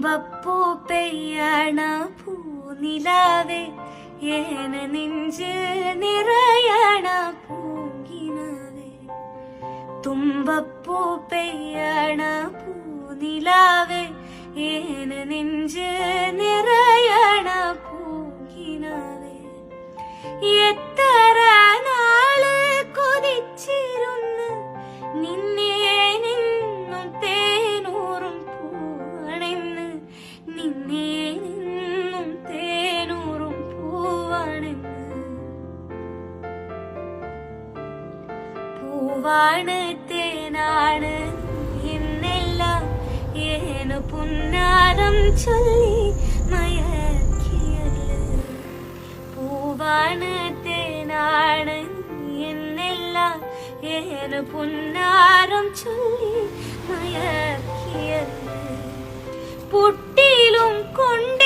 തുമ്പപ്പൂ പെയ്യണ പൂനിലാവേ. ഏന നെഞ്ചിൽ നിറയണ പൂങ്കിനാവേ. തുമ്പപ്പൂ പെയ്യണ പൂനിലാവേ. ഏന നെഞ്ചിൽ നിറയണ പൂങ്കിനാവേ. എത്ര പൂവാണ് തേനാണ്. എന്നെല്ലാം ഏനു പുന്നാരം ചൊല്ലി മയക്കിയത് പൂവാണത്തേനാണ് എന്നെല്ലാം ഏനു പുന്നാരം ചൊല്ലി മയക്കിയത് പൊട്ടിയിലും കൊണ്ടേ